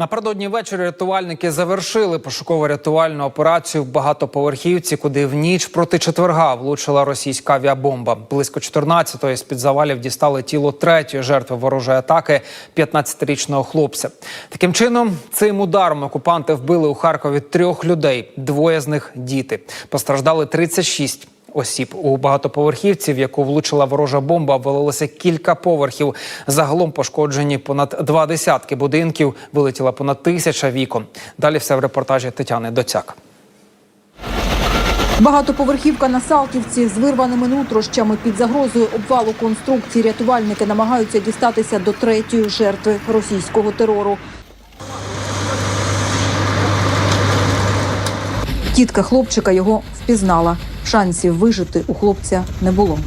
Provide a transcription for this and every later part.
Напередодні ввечері рятувальники завершили пошуково-рятувальну операцію в багатоповерхівці, куди в ніч проти четверга влучила російська авіабомба. Близько 14-ї з під завалів дістали тіло третьої жертви ворожої атаки 15-річного хлопця. Таким чином, цим ударом окупанти вбили у Харкові трьох людей. Двоє з них діти. Постраждали 36 осіб у багатоповерхівці, в яку влучила ворожа бомба, валилося кілька поверхів. Загалом пошкоджені понад два десятки будинків, вилетіла понад тисяча вікон. Далі все в репортажі Тетяни Доцяк. Багатоповерхівка на Салтівці з вирваними нутрощами під загрозою обвалу конструкції рятувальники намагаються дістатися до третьої жертви російського терору. Тітка хлопчика його впізнала. Шансів вижити у хлопця не було.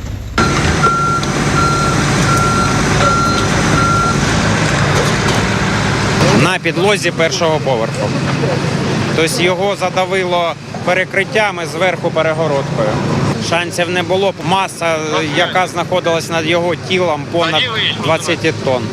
на підлозі першого поверху. Тобто його задавило перекриттями зверху перегородкою. Шансів не було. Маса, яка знаходилась над його тілом, понад 20 тонн.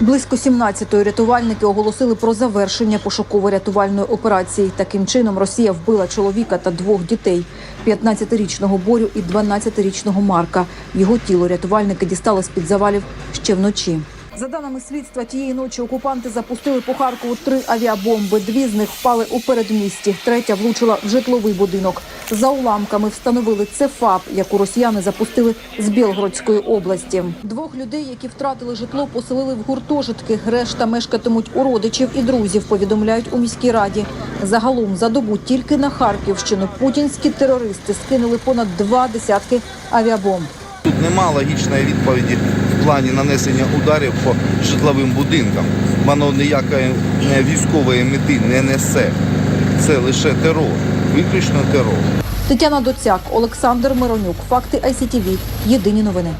Близько 17-ї рятувальники оголосили про завершення пошуково-рятувальної операції. Таким чином Росія вбила чоловіка та двох дітей – 15-річного Борю і 12-річного Марка. Його тіло рятувальники дістали з-під завалів ще вночі. За даними слідства, тієї ночі окупанти запустили по Харкову три авіабомби. Дві з них впали у передмісті, третя влучила в житловий будинок. За уламками встановили це ФАП, яку росіяни запустили з Білгородської області. Двох людей, які втратили житло, поселили в гуртожитки. Решта мешкатимуть у родичів і друзів. Повідомляють у міській раді. Загалом за добу тільки на Харківщину путінські терористи скинули понад два десятки авіабомб. Тут нема логічної відповіді в плані нанесення ударів по житловим будинкам. Воно ніякої військової мети не несе. Це лише терор, виключно терор. Тетяна Доцяк, Олександр Миронюк. Факти ICTV. Єдині новини.